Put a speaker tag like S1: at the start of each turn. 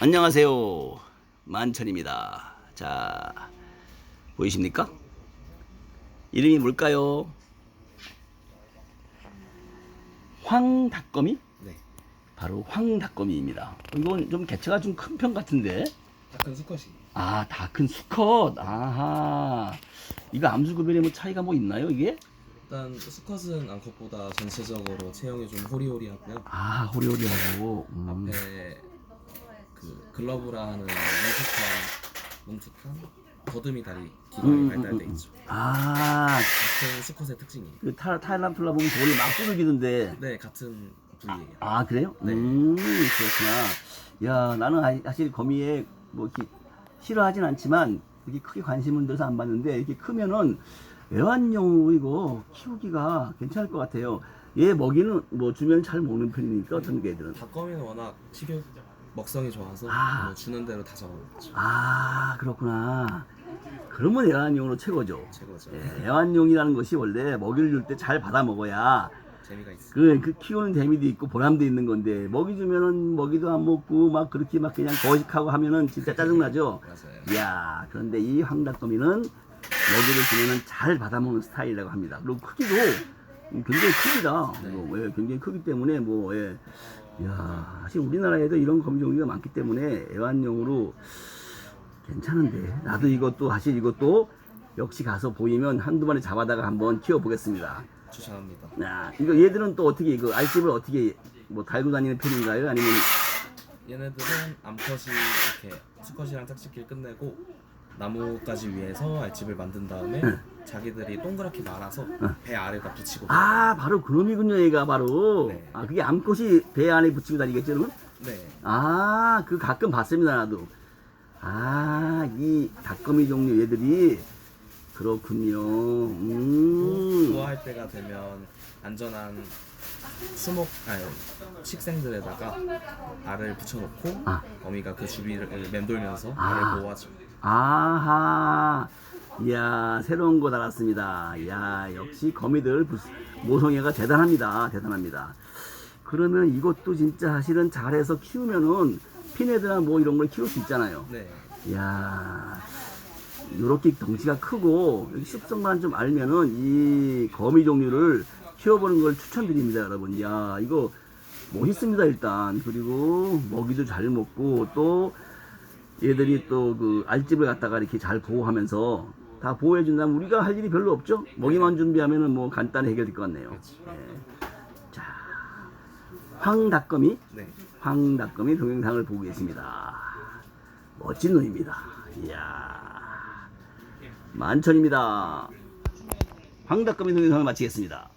S1: 안녕하세요. 만천입니다. 자, 보이십니까? 이름이 뭘까요? 황닭거미?
S2: 네.
S1: 바로 황닭거미입니다. 이건 좀 개체가 좀 큰 편 같은데?
S2: 약간 수컷이.
S1: 아, 다 큰 수컷. 아하. 이거 암수급별에 뭐 차이가 뭐 있나요, 이게?
S2: 일단 수컷은 암컷보다 전체적으로 체형이 좀 호리호리하고요.
S1: 아, 호리호리하고. 음.
S2: 앞에 그 글러브라 하는 뭉툭한 뭉툭한 더듬이 다리 기관이
S1: 음, 음,
S2: 발달돼
S1: 음, 음.
S2: 있죠.
S1: 아,
S2: 같은 수컷의 특징이에요.
S1: 그 타, 타일란툴라 보면 돌을 막 두들기던데.
S2: 네, 같은 부위예요.
S1: 아 그래요?
S2: 네.
S1: 음 그렇구나. 야 나는 아- 사실 거미에 뭐 이렇게 싫어하진 않지만 이렇게 크게 관심을 들어서 안 봤는데 이렇게 크면은 애완용으로 이거 키우기가 괜찮을 것 같아요. 얘 먹이는 뭐 주면 잘 먹는 편이니까 어떤 게 애들은.
S2: 닭거미는 워낙 식욕 먹성이 좋아서
S1: 아.
S2: 뭐 주는 대로 다 잡아먹죠.
S1: 아 그렇구나. 그러면 애완용으로 최고죠.
S2: 최고죠.
S1: 예, 애완용이라는 것이 원래 먹이를 줄 때 잘 받아 먹어야
S2: 재미가 있어요.
S1: 그, 그 키우는 재미도 있고 보람도 있는 건데 먹이 주면은 먹이도 안 먹고 막 그렇게 막 그냥 거식하고 하면은 진짜 짜증나죠.
S2: 맞아요.
S1: 이야 그런데 이 황닭거미는 먹이를 주면은 잘 받아먹는 스타일이라고 합니다. 그리고 크기도 굉장히 크기다.
S2: 네.
S1: 뭐, 예, 굉장히 크기 때문에 뭐 예. 이야 사실 우리나라에도 이런 종류가 많기 때문에 애완용으로 괜찮은데 나도 이것도 사실 이것도 역시 가서 보이면 한두 마리 잡아다가 한번 키워보겠습니다.
S2: 추천합니다.
S1: 야, 이거 얘들은 또 어떻게 이거 알집을 어떻게 뭐 달고 다니는 편인가요? 아니면
S2: 얘네들은 암컷이 이렇게 수컷이랑 짝짓기를 끝내고 나무까지 위해서 알집을 만든 다음에 자기들이 동그랗게 말아서 배 아래다 붙이고
S1: 아 바로 그놈이군요 얘가 바로
S2: 네.
S1: 아 그게 암컷이 배 안에 붙이고 다니겠죠 그러면?
S2: 네
S1: 아 그 가끔 봤습니다 나도 아 이 닭거미 종류 얘들이 그렇군요 음
S2: 부화할 때가 되면 안전한 수목 아니 식생들에다가 알을 붙여놓고
S1: 아.
S2: 거미가 그 주위를 맴돌면서
S1: 아.
S2: 알을 보호하죠.
S1: 아하. 이야 새로운 거 알았습니다. 야 역시 거미들 부- 모성애가 대단합니다. 대단합니다. 그러면 이것도 진짜 사실은 잘해서 키우면은 피네드나 뭐 이런 걸 키울 수 있잖아요.
S2: 네.
S1: 이야 요렇게 덩치가 크고 습성만 좀 알면은 이 거미 종류를 키워보는 걸 추천드립니다 여러분. 야 이거 멋있습니다 일단. 그리고 먹이도 잘 먹고 또 얘들이 또 그 알집을 갖다가 이렇게 잘 보호하면서 다 보호해 준다면 우리가 할 일이 별로 없죠 먹이만 준비하면은 뭐 간단히 해결될 것 같네요 예. 자 황닭거미
S2: 네.
S1: 황닭거미 동영상을 보고 계십니다. 멋진 놈입니다. 이야. 만천입니다. 황닭거미 동영상을 마치겠습니다.